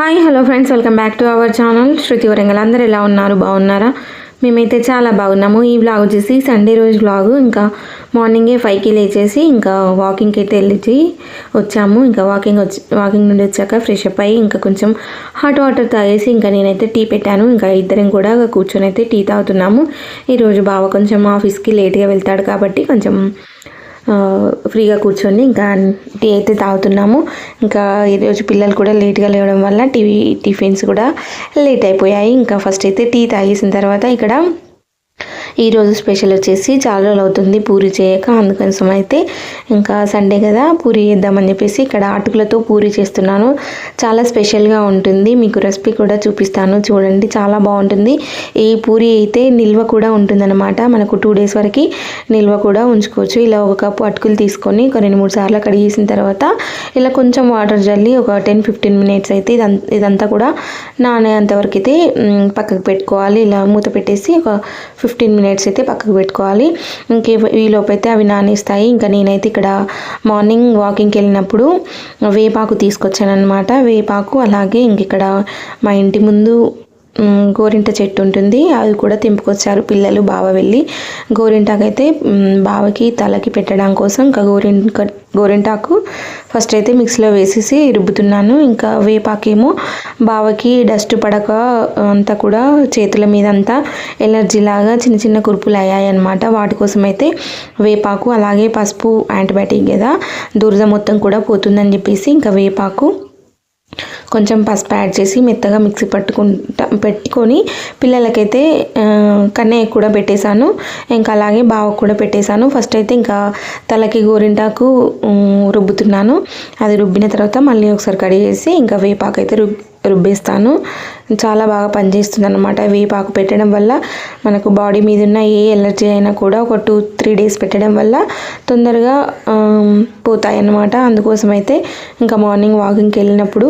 Hi hello friends welcome back to our channel. Shruti Warangal అందరు ఎలా ఉన్నారు? బాగున్నారా? మేమైతే చాలా బాగున్నాము. ఈ బ్లాగ్ వచ్చేసి సండే రోజు బ్లాగ్ ఇంకా మార్నింగే ఫైవ్కి లేచేసి ఇంకా వాకింగ్కి అయితే వెళ్ళి వచ్చాము. ఇంకా వాకింగ్ వచ్చి వాకింగ్ నుండి వచ్చాక ఫ్రెష్ అప్ అయ్యి ఇంకా కొంచెం హాట్ వాటర్ తాగేసి ఇంకా నేనైతే టీ పెట్టాను. ఇంకా ఇద్దరం కూడా కూర్చొని అయితే టీ తాగుతున్నాము. ఈరోజు బావ కొంచెం ఆఫీస్కి లేట్గా వెళ్తాడు కాబట్టి కొంచెం ఫ్రీగా కూర్చొని ఇంకా టీ అయితే తాగుతున్నాము. ఇంకా ఈరోజు పిల్లలు కూడా లేట్గా లేవడం వల్ల టీవీ టిఫిన్స్ కూడా లేట్ అయిపోయాయి. ఇంకా ఫస్ట్ అయితే టీ తాగేసిన తర్వాత ఇక్కడ ఈరోజు స్పెషల్ వచ్చేసి చాలా రోజులు అవుతుంది పూరి చేయక అందుకోసం అయితే ఇంకా సండే కదా పూరి చేద్దామని చెప్పేసి ఇక్కడ అటుకులతో పూరి చేస్తున్నాను. చాలా స్పెషల్గా ఉంటుంది మీకు రెసిపీ కూడా చూపిస్తాను చూడండి చాలా బాగుంటుంది. ఈ పూరి అయితే నిల్వ కూడా ఉంటుందన్నమాట మనకు టూ డేస్ వరకు నిల్వ కూడా ఉంచుకోవచ్చు. ఇలా ఒక కప్పు అటుకులు తీసుకొని ఒక రెండు మూడు సార్లు కడిగేసిన తర్వాత ఇలా కొంచెం వాటర్ జల్లి ఒక టెన్ ఫిఫ్టీన్ మినిట్స్ అయితే ఇదంతా ఇదంతా కూడా నానేంతవరకు అయితే పక్కకు పెట్టుకోవాలి. ఇలా మూత పెట్టేసి ఒక ఫిఫ్టీన్ మినిట్స్ అయితే పక్కకు పెట్టుకోవాలి. ఇంకే ఈలోపైతే అయితే అవి నానేస్తాయి. ఇంకా నేనైతే ఇక్కడ మార్నింగ్ వాకింగ్కి వెళ్ళినప్పుడు వేపాకు తీసుకొచ్చాను అనమాట వేపాకు అలాగే ఇంక ఇక్కడ మా ఇంటి ముందు గోరింట చెట్టు ఉంటుంది. అది కూడా తెంపుకొచ్చారు పిల్లలు బావ వెళ్ళి. గోరింటాకైతే బావకి తలకి పెట్టడం కోసం ఇంకా గోరింట గోరింటాకు ఫస్ట్ అయితే మిక్సీలో వేసేసి రుబ్బుతున్నాను. ఇంకా వేపాకేమో బావకి డస్ట్ పడక అంతా కూడా చేతుల మీద అంతా ఎలర్జీ లాగా చిన్న చిన్న కురుపులు అయ్యాయి అనమాట వాటి కోసం అయితే వేపాకు అలాగే పసుపు యాంటీబయాటిక్ కదా దురద మొత్తం కూడా పోతుందని చెప్పేసి ఇంకా వేపాకు కొంచెం పసుపు యాడ్ చేసి మెత్తగా మిక్సీ పట్టుకుంటా పెట్టుకొని పిల్లలకైతే కన్నయ్య కూడా పెట్టేశాను. ఇంకా అలాగే బావకు కూడా పెట్టేశాను. ఫస్ట్ అయితే ఇంకా తలకి గోరింటాకు రుబ్బుతున్నాను. అది రుబ్బిన తర్వాత మళ్ళీ ఒకసారి కడిగేసి ఇంకా వేపాకు అయితే రుబ్బేస్తాను. చాలా బాగా పనిచేస్తుంది అనమాట వేపాకు పెట్టడం వల్ల మనకు బాడీ మీద ఉన్న ఏ ఎలర్జీ అయినా కూడా ఒక టూ త్రీ డేస్ పెట్టడం వల్ల తొందరగా పోతాయి అన్నమాట అందుకోసం అయితే ఇంకా మార్నింగ్ వాకింగ్కి వెళ్ళినప్పుడు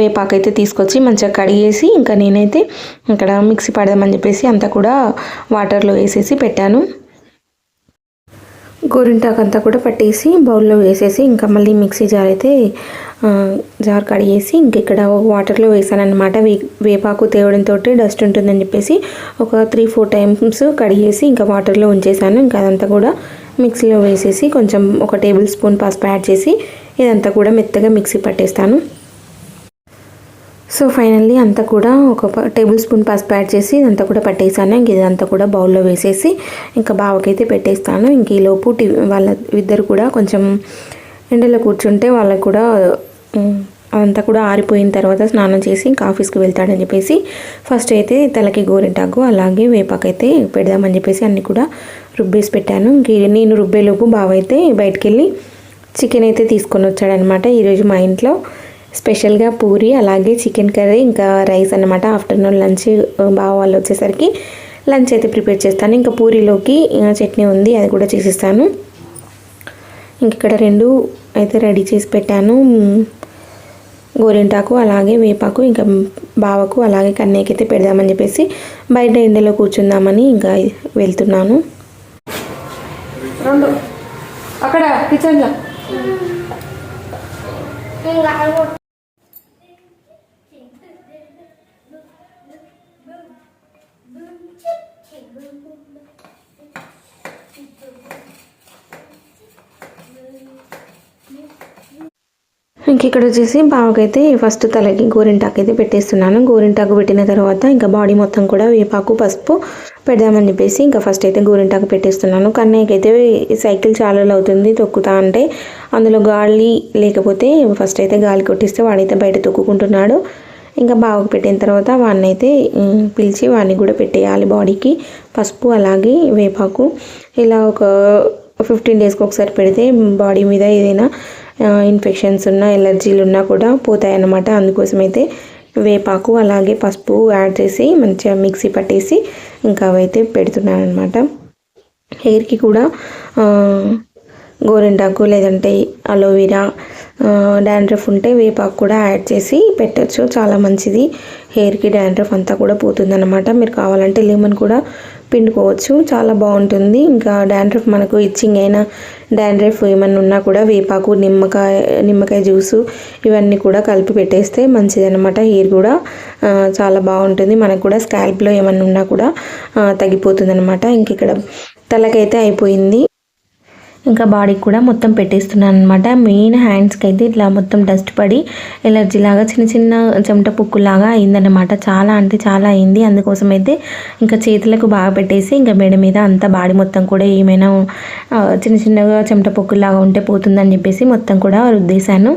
వేపాకు అయితే తీసుకొచ్చి మంచిగా కడిగేసి ఇంకా నేనైతే ఇక్కడ మిక్సీ పడదామని చెప్పేసి అంతా కూడా వాటర్లో వేసేసి పెట్టాను. గోరింటాకు అంతా కూడా పట్టేసి బౌల్లో వేసేసి ఇంకా మళ్ళీ మిక్సీ జార్ అయితే జార్ కడిగేసి ఇంక ఇక్కడ వాటర్లో వేసాను అనమాట వే వేపాకు తేవడంతో డస్ట్ ఉంటుందని చెప్పేసి ఒక త్రీ ఫోర్ టైమ్స్ కడిగేసి ఇంకా వాటర్లో ఉంచేసాను. ఇంకా అదంతా కూడా మిక్సీలో వేసేసి కొంచెం ఒక టేబుల్ స్పూన్ పసుపు యాడ్ చేసి ఇదంతా కూడా మెత్తగా మిక్సీ పట్టేస్తాను. సో ఫైనల్లీ అంతా కూడా ఒక టేబుల్ స్పూన్ పసుపు యాడ్ చేసి ఇదంతా కూడా పట్టేసాను. ఇంక ఇదంతా కూడా బౌల్లో వేసేసి ఇంకా బావకైతే పెట్టేస్తాను. ఇంక ఈలోపు టీ వాళ్ళ ఇద్దరు కూడా కొంచెం ఎండలో కూర్చుంటే వాళ్ళకు కూడా అదంతా కూడా ఆరిపోయిన తర్వాత స్నానం చేసి ఇంకా ఆఫీస్కి వెళ్తాడని చెప్పేసి ఫస్ట్ అయితే తలకి గోరింటాకు అలాగే వేపాకైతే పెడదామని చెప్పేసి అన్నీ కూడా రుబ్బేసి పెట్టాను. ఇంక నేను రుబ్బేలోపు బావ అయితే బయటికి వెళ్ళి చికెన్ అయితే తీసుకొని వచ్చాడనమాట. ఈరోజు మా ఇంట్లో స్పెషల్గా పూరి అలాగే చికెన్ కర్రీ ఇంకా రైస్ అన్నమాట. ఆఫ్టర్నూన్ లంచ్ బావ వాళ్ళు వచ్చేసరికి లంచ్ అయితే ప్రిపేర్ చేస్తాను. ఇంకా పూరిలోకి చట్నీ ఉంది అది కూడా చేసేస్తాను. ఇంక ఇక్కడ రెండు అయితే రెడీ చేసి పెట్టాను. గోరింటాకు అలాగే వేపాకు ఇంకా బావకు అలాగే కన్నయ్యకి అయితే పెడదామని చెప్పేసి బయట ఎండలో కూర్చుందామని ఇంకా వెళ్తున్నాను. రెండు. అక్కడ కిచెన్లో. ఇంక ఇక్కడ వచ్చేసి బావకైతే ఫస్ట్ తలకి గోరింటాకు అయితే పెట్టేస్తున్నాను. గోరింటాకు పెట్టిన తర్వాత ఇంకా బాడీ మొత్తం కూడా వేపాకు పసుపు పెడదామని చెప్పేసి ఇంకా ఫస్ట్ అయితే గోరింటాకు పెట్టేస్తున్నాను. కన్నయ్యకైతే సైకిల్ చాలా అవుతుంది తొక్కుతా అంటే. అందులో గాలి లేకపోతే ఫస్ట్ అయితే గాలి కొట్టిస్తే వాడైతే బయట తొక్కుకుంటున్నాడు. ఇంకా బావకు పెట్టిన తర్వాత వాడిని అయితే పిలిచి వాడిని కూడా పెట్టేయాలి బాడీకి పసుపు అలాగే వేపాకు. ఇలా ఒక ఫిఫ్టీన్ డేస్కి ఒకసారి పెడితే బాడీ మీద ఏదైనా ఇన్ఫెక్షన్స్ ఉన్నా ఎలర్జీలు ఉన్నా కూడా పోతాయి అన్నమాట అందుకోసం అయితే వేపాకు అలాగే పసుపు యాడ్ చేసి మంచిగా మిక్సీ పట్టేసి ఇంకా అవైతే పెడుతున్నాను అనమాట హెయిర్కి కూడా గోరింటాకు లేదంటే అలోవెరా డాండ్రఫ్ ఉంటే వేపాకు కూడా యాడ్ చేసి పెట్టచ్చు. చాలా మంచిది. హెయిర్కి డాండ్రఫ్ అంతా కూడా పోతుందన్నమాట. మీరు కావాలంటే లెమన్ కూడా పిండుకోవచ్చు. చాలా బాగుంటుంది. ఇంకా డాండ్రఫ్ మనకు ఇచ్చింగ్ అయినా డాండ్రఫ్ ఏమన్నా ఉన్నా కూడా వేపాకు నిమ్మకాయ నిమ్మకాయ జ్యూసు ఇవన్నీ కూడా కలిపి పెట్టేస్తే మంచిది అనమాట హెయిర్ కూడా చాలా బాగుంటుంది. మనకు కూడా స్కాల్ప్లో ఏమన్నా ఉన్నా కూడా తగ్గిపోతుంది అనమాట ఇంక ఇక్కడ తలకైతే అయిపోయింది. ఇంకా బాడీకి కూడా మొత్తం పెట్టేస్తున్నాను అనమాట మెయిన్ హ్యాండ్స్కి అయితే ఇట్లా మొత్తం డస్ట్ పడి ఎలర్జీ లాగా చిన్న చిన్న చెమట పుక్కులాగా అయిందనమాట చాలా అంటే చాలా అయింది. అందుకోసం అయితే ఇంకా చేతులకు బాగా పెట్టేసి ఇంకా మెడ మీద అంతా బాడీ మొత్తం కూడా ఏమైనా చిన్న చిన్నగా చెమట పొక్కులాగా ఉంటే పోతుందని చెప్పేసి మొత్తం కూడా రుద్దేశాను.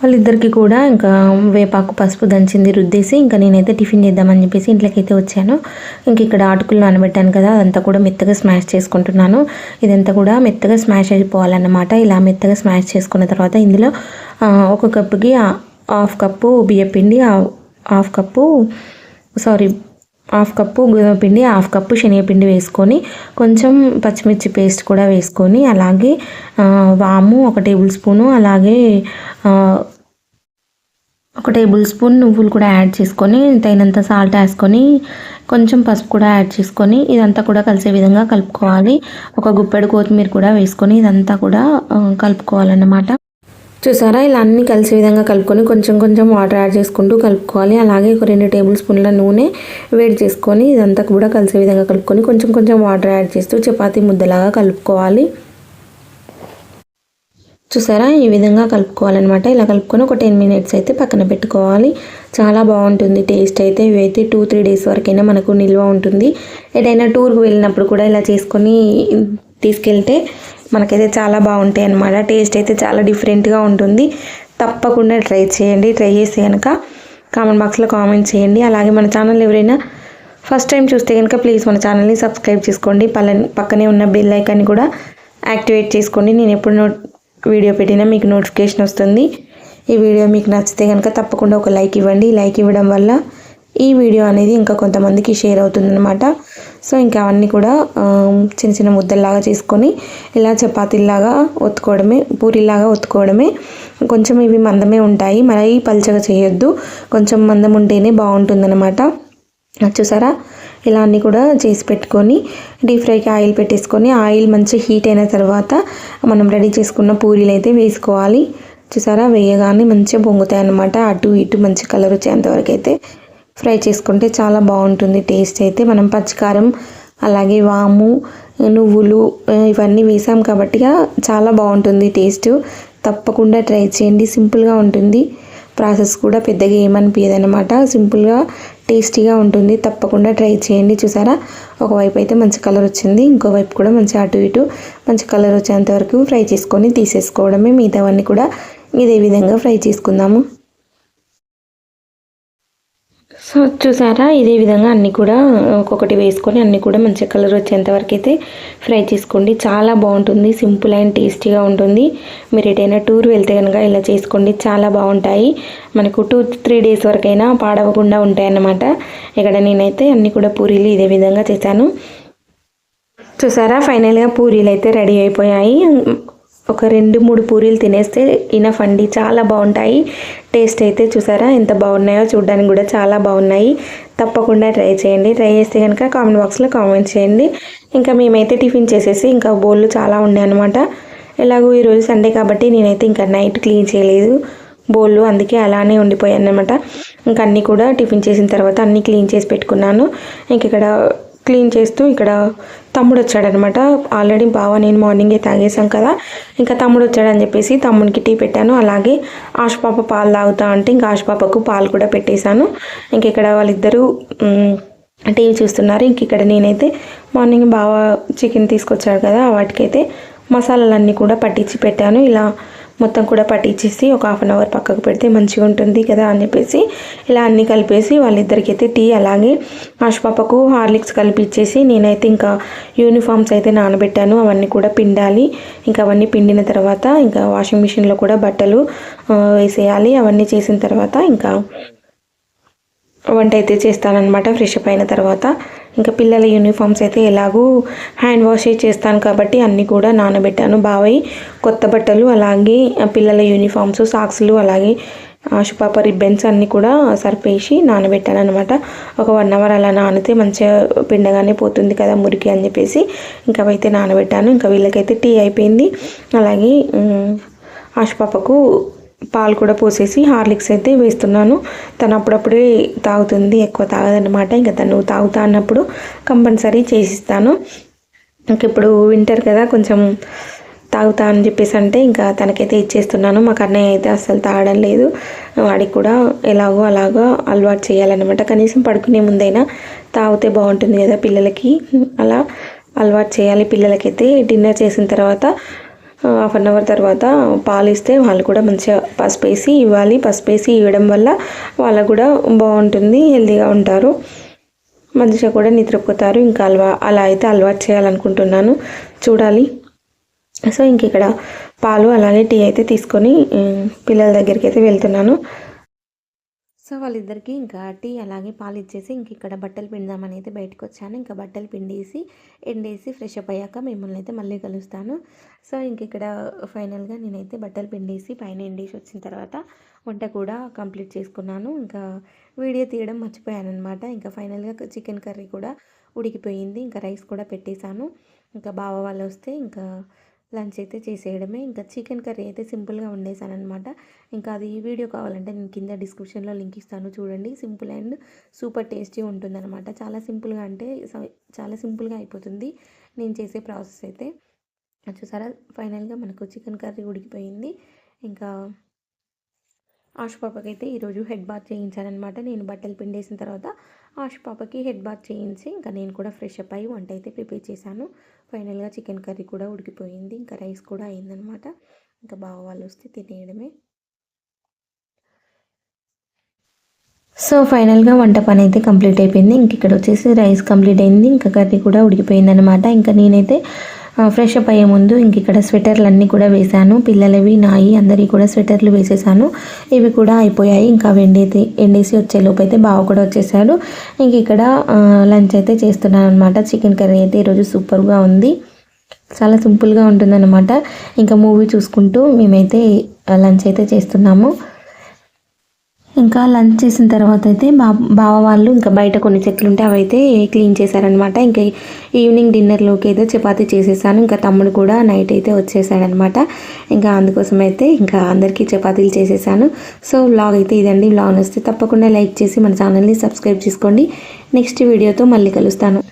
వాళ్ళిద్దరికి కూడా ఇంకా వేపాకు పసుపు దంచింది రుద్దేసి ఇంకా నేనైతే టిఫిన్ చేద్దామని చెప్పేసి ఇంట్లోకి అయితే వచ్చాను. ఇంక ఇక్కడ ఆటుకులు నానబెట్టాను కదా అదంతా కూడా మెత్తగా స్మాష్ చేసుకుంటున్నాను. ఇదంతా కూడా మెత్తగా స్మాష్ అయిపోవాలన్నమాట. ఇలా మెత్తగా స్మాష్ చేసుకున్న తర్వాత ఇందులో ఒక కప్పుకి హాఫ్ కప్పు బియ్యపిండి half cup sorry half cup గోధుమ పిండి హాఫ్ కప్పు శనగపిండి వేసుకొని కొంచెం పచ్చిమిర్చి పేస్ట్ కూడా వేసుకొని అలాగే వాము ఒక టేబుల్ స్పూను అలాగే ఒక టేబుల్ స్పూన్ నువ్వులు కూడా యాడ్ చేసుకొని తగినంత సాల్ట్ వేసుకొని కొంచెం పసుపు కూడా యాడ్ చేసుకొని ఇదంతా కూడా కలిసే విధంగా కలుపుకోవాలి. ఒక గుప్పెడు కొత్తిమీర కూడా వేసుకొని ఇదంతా కూడా కలుపుకోవాలన్నమాట. చూసారా? ఇలా అన్నీ కలిసే విధంగా కలుపుకొని కొంచెం కొంచెం వాటర్ యాడ్ చేసుకుంటూ కలుపుకోవాలి. అలాగే ఒక రెండు టేబుల్ స్పూన్ల నూనె వేడి చేసుకొని ఇదంతా కూడా కలిసే విధంగా కలుపుకొని కొంచెం కొంచెం వాటర్ యాడ్ చేస్తూ చపాతీ ముద్దలాగా కలుపుకోవాలి. చూసారా? ఈ విధంగా కలుపుకోవాలన్నమాట. ఇలా కలుపుకొని ఒక టెన్ మినిట్స్ అయితే పక్కన పెట్టుకోవాలి. చాలా బాగుంటుంది. టేస్ట్ అయితే ఇవైతే టూ త్రీ డేస్ వరకైనా మనకు నిల్వ ఉంటుంది. ఎటైనా టూర్కి వెళ్ళినప్పుడు కూడా ఇలా చేసుకొని తీసుకెళ్తే మనకైతే చాలా బాగుంటాయి అన్నమాట. టేస్ట్ అయితే చాలా డిఫరెంట్గా ఉంటుంది. తప్పకుండా ట్రై చేయండి. ట్రై చేస్తే కనుక కామెంట్ బాక్స్లో కామెంట్ చేయండి. అలాగే మన ఛానల్ ఎవరైనా ఫస్ట్ టైం చూస్తే కనుక ప్లీజ్ మన ఛానల్ని సబ్స్క్రైబ్ చేసుకోండి. పల్ల పక్కనే ఉన్న బెల్ ఐకాన్ని కూడా యాక్టివేట్ చేసుకోండి. నేను ఎప్పుడు నోట్ వీడియో పెట్టినా మీకు నోటిఫికేషన్ వస్తుంది. ఈ వీడియో మీకు నచ్చితే కనుక తప్పకుండా ఒక లైక్ ఇవ్వండి. లైక్ ఇవ్వడం వల్ల ఈ వీడియో అనేది ఇంకా కొంతమందికి షేర్ అవుతుందన్నమాట. సో ఇంకా అవన్నీ కూడా చిన్న చిన్న ముద్దల్లాగా చేసుకొని ఇలా చపాతీలాగా ఒత్తుకోవడమే పూరిలాగా ఒత్తుకోవడమే. కొంచెం ఇవి మందమే ఉంటాయి మరీ పల్చగా చేయొద్దు. కొంచెం మందం ఉంటేనే బాగుంటుందన్నమాట. చూసారా? ఇలా అన్నీ కూడా చేసి పెట్టుకొని డీప్ ఫ్రైకి ఆయిల్ పెట్టేసుకొని ఆయిల్ మంచి హీట్ అయిన తర్వాత మనం రెడీ చేసుకున్న పూరీలు అయితే వేసుకోవాలి. చూసారా? వేయగానే మంచిగా పొంగుతాయి అన్నమాట అటు ఇటు మంచి కలర్ వచ్చేంతవరకు అయితే ఫ్రై చేసుకుంటే చాలా బాగుంటుంది. టేస్ట్ అయితే మనం పచ్చికారం అలాగే వాము నువ్వులు ఇవన్నీ వేసాం కాబట్టి చాలా బాగుంటుంది టేస్ట్. తప్పకుండా ట్రై చేయండి. సింపుల్గా ఉంటుంది. ప్రాసెస్ కూడా పెద్దగా ఏమనిపించదు అనమాట సింపుల్గా టేస్టీగా ఉంటుంది. తప్పకుండా ట్రై చేయండి. చూసారా? ఒకవైపు అయితే మంచి కలర్ వచ్చింది. ఇంకోవైపు కూడా మంచి అటు ఇటు మంచి కలర్ వచ్చేంత వరకు ఫ్రై చేసుకొని తీసేసుకోవడమే మిగతావన్నీ కూడా ఇదే విధంగా ఫ్రై చేసుకుందాము. సో చూసారా? ఇదే విధంగా అన్నీ కూడా ఒక్కొక్కటి వేసుకొని అన్నీ కూడా మంచి కలర్ వచ్చేంతవరకు అయితే ఫ్రై చేసుకోండి. చాలా బాగుంటుంది సింపుల్ అండ్ టేస్టీగా ఉంటుంది. మీరు ఎటైనా టూర్ వెళ్తే కనుక ఇలా చేసుకోండి. చాలా బాగుంటాయి. మనకు టూ త్రీ డేస్ వరకైనా పాడవకుండా ఉంటాయి అన్నమాట ఇక్కడ నేనైతే అన్నీ కూడా పూరీలు ఇదే విధంగా చేశాను. చూసారా? ఫైనల్గా పూరీలు అయితే రెడీ అయిపోయాయి. ఒక రెండు మూడు పూరీలు తినేస్తే ఇనఫ్ అండి. చాలా బాగుంటాయి. టేస్ట్ అయితే చూసారా? ఎంత బాగున్నాయో చూడడానికి కూడా చాలా బాగున్నాయి. తప్పకుండా ట్రై చేయండి. ట్రై చేస్తే కనుక కామెంట్ బాక్స్లో కామెంట్ చేయండి. ఇంకా మేమైతే టిఫిన్ చేసేసి ఇంకా బోళ్ళు చాలా ఉన్నాయి అనమాట ఎలాగో ఈరోజు సండే కాబట్టి నేనైతే ఇంకా నైట్ క్లీన్ చేయలేదు. బోళ్ళు అందుకే అలానే ఉండిపోయాను అనమాట ఇంకా అన్నీ కూడా టిఫిన్ చేసిన తర్వాత అన్నీ క్లీన్ చేసి పెట్టుకున్నాను. ఇంక ఇక్కడ క్లీన్ చేస్తూ ఇక్కడ తమ్ముడు వచ్చాడనమాట ఆల్రెడీ బావ నేను మార్నింగే తాగేసాం కదా. ఇంకా తమ్ముడు వచ్చాడని చెప్పేసి తమ్ముడికి టీ పెట్టాను. అలాగే ఆశపాప పాలు తాగుతా అంటే ఇంకా ఆశపాపకు పాలు కూడా పెట్టేశాను. ఇంక ఇక్కడ వాళ్ళిద్దరూ టీవీ చూస్తున్నారు. ఇంక ఇక్కడ నేనైతే మార్నింగ్ బావ చికెన్ తీసుకొచ్చాడు కదా వాటికైతే మసాలాలన్నీ కూడా పట్టించి పెట్టాను. ఇలా మొత్తం కూడా పట్టించేసి ఒక హాఫ్ అన్ అవర్ పక్కకు పెడితే మంచిగా ఉంటుంది కదా అని చెప్పేసి ఇలా అన్నీ కలిపేసి వాళ్ళిద్దరికి అయితే టీ అలాగే ఆశపాపకు హార్లిక్స్ కలిపిచ్చేసి నేనైతే ఇంకా యూనిఫామ్స్ అయితే నానబెట్టాను. అవన్నీ కూడా పిండాలి. ఇంకా అవన్నీ పిండిన తర్వాత ఇంకా వాషింగ్ మిషన్లో కూడా బట్టలు వేసేయాలి. అవన్నీ చేసిన తర్వాత ఇంకా వంట అయితే చేస్తానన్నమాట. ఫ్రెష్ అప్ అయిన తర్వాత ఇంకా పిల్లల యూనిఫామ్స్ అయితే ఎలాగూ హ్యాండ్ వాష్ చేస్తాను కాబట్టి అన్నీ కూడా నానబెట్టాను. బావయ్య కొత్త బట్టలు అలాగే పిల్లల యూనిఫామ్స్ సాక్స్లు అలాగే ఆశుపాప రిబ్బన్స్ అన్నీ కూడా సరిపేసి నానబెట్టాను అనమాట ఒక వన్ అవర్ అలా నానితే మంచిగా పిండగానే పోతుంది కదా మురికి అని చెప్పేసి ఇంకా అవైతే నానబెట్టాను. ఇంకా వీళ్ళకైతే టీ అయిపోయింది. అలాగే ఆశుపాపకు పాలు కూడా పోసేసి హార్లిక్స్ అయితే వేస్తున్నాను. తను అప్పుడప్పుడే తాగుతుంది ఎక్కువ తాగదన్నమాట. ఇంకా తను తాగుతా అన్నప్పుడు కంపల్సరీ చేసిస్తాను. ఇంక ఇప్పుడు వింటర్ కదా కొంచెం తాగుతా అని చెప్పేసి అంటే ఇంకా తనకైతే ఇచ్చేస్తున్నాను. మాకు అన్నయ్య అయితే అస్సలు తాగడం లేదు. వాడికి కూడా ఎలాగో అలాగో అలవాటు చేయాలన్నమాట. కనీసం పడుకునే ముందైనా తాగితే బాగుంటుంది కదా పిల్లలకి. అలా అలవాటు చేయాలి. పిల్లలకైతే డిన్నర్ చేసిన తర్వాత హాఫ్ అన్ అవర్ తర్వాత పాలు ఇస్తే వాళ్ళు కూడా మంచిగా పసుపు వేసి ఇవ్వాలి. పసుపు వేసి ఇవ్వడం వల్ల వాళ్ళకు కూడా బాగుంటుంది హెల్తీగా ఉంటారు. మంచిగా కూడా నిద్రపోతారు. ఇంకా అలవా అలా అయితే అలవాటు చేయాలనుకుంటున్నాను. చూడాలి. సో ఇంక ఇక్కడ పాలు అలాగే టీ అయితే తీసుకొని పిల్లల దగ్గరికి అయితే వెళ్తున్నాను. సో వాళ్ళిద్దరికి ఇంకా టీ అలాగే పాలు ఇచ్చేసి ఇంక ఇక్కడ బట్టలు పిండుదామని అయితే బయటకు వచ్చాను ఇంకా బట్టలు పిండేసి ఎండేసి ఫ్రెష్ అప్ అయ్యాక మిమ్మల్ని అయితే మళ్ళీ కలుస్తాను. సో ఇంక ఇక్కడ ఫైనల్గా నేనైతే బట్టలు పిండేసి పైన ఎండేసి వచ్చిన తర్వాత వంట కూడా కంప్లీట్ చేసుకున్నాను. ఇంకా వీడియో తీయడం మర్చిపోయాను అనమాట ఇంకా ఫైనల్గా చికెన్ కర్రీ కూడా ఉడికిపోయింది. ఇంకా రైస్ కూడా పెట్టేశాను. ఇంకా బావ వాళ్ళు వస్తే ఇంకా లంచ్ అయితే చేసేయడమే. ఇంకా చికెన్ కర్రీ అయితే సింపుల్గా వండేసాను అనమాట ఇంకా అది ఈ వీడియో కావాలంటే నేను కింద డిస్క్రిప్షన్లో లింక్ ఇస్తాను చూడండి. సింపుల్ అండ్ సూపర్ టేస్టీ ఉంటుందన్నమాట. చాలా సింపుల్గా అంటే చాలా సింపుల్గా అయిపోతుంది నేను చేసే ప్రాసెస్ అయితే. చూసారా? ఫైనల్గా మనకు చికెన్ కర్రీ ఉడికిపోయింది. ఇంకా ఆశ పాపకి అయితే ఈరోజు హెడ్ బాత్ చేయించానమాట నేను బట్టలు పిండేసిన తర్వాత ఆశ పాపకి హెడ్ బాత్ చేయించి ఇంకా నేను కూడా ఫ్రెష్ అప్ అయ్యి వంట అయితే ప్రిపేర్ చేశాను. ఫైనల్గా చికెన్ కర్రీ కూడా ఉడికిపోయింది. ఇంకా రైస్ కూడా అయిందనమాట ఇంకా బావ వాళ్ళు వస్తే తినేయడమే. సో ఫైనల్గా వంట పని అయితే కంప్లీట్ అయిపోయింది. ఇంక ఇక్కడ వచ్చేసి రైస్ కంప్లీట్ అయింది. ఇంకా కర్రీ కూడా ఉడికిపోయింది అనమాట ఇంకా నేనైతే ఫ్రెష్ అప్ అయ్యే ముందు ఇంక ఇక్కడ స్వెటర్లు అన్నీ కూడా వేశాను. పిల్లలవి నాయి అందరి కూడా స్వెటర్లు వేసేసాను. ఇవి కూడా అయిపోయాయి. ఇంకా ఎండేసి ఎండేసి వచ్చేలోపు అయితే బావ కూడా వచ్చేసాడు. ఇంక ఇక్కడ లంచ్ అయితే చేస్తున్నాను అనమాట చికెన్ కర్రీ అయితే ఈరోజు సూపర్గా ఉంది. చాలా సింపుల్గా ఉంటుందన్నమాట. ఇంకా మూవీ చూసుకుంటూ మేమైతే లంచ్ అయితే చేస్తున్నాము. ఇంకా లంచ్ చేసిన తర్వాత అయితే బా బావ వాళ్ళు ఇంకా బయట కొన్ని చెట్లు ఉంటే అవైతే క్లీన్ చేశారనమాట. ఇంకా ఈవినింగ్ డిన్నర్లోకి అయితే చపాతీ చేసేసాను. ఇంకా తమ్ముడు కూడా నైట్ అయితే వచ్చేసాడనమాట. ఇంకా అందుకోసం అయితే ఇంకా అందరికీ చపాతీలు చేసేసాను. సో వ్లాగ్ అయితే ఇదండి. వ్లాగ్ వస్తే తప్పకుండా లైక్ చేసి మన ఛానల్ని సబ్స్క్రైబ్ చేసుకోండి. నెక్స్ట్ వీడియోతో మళ్ళీ కలుస్తాను.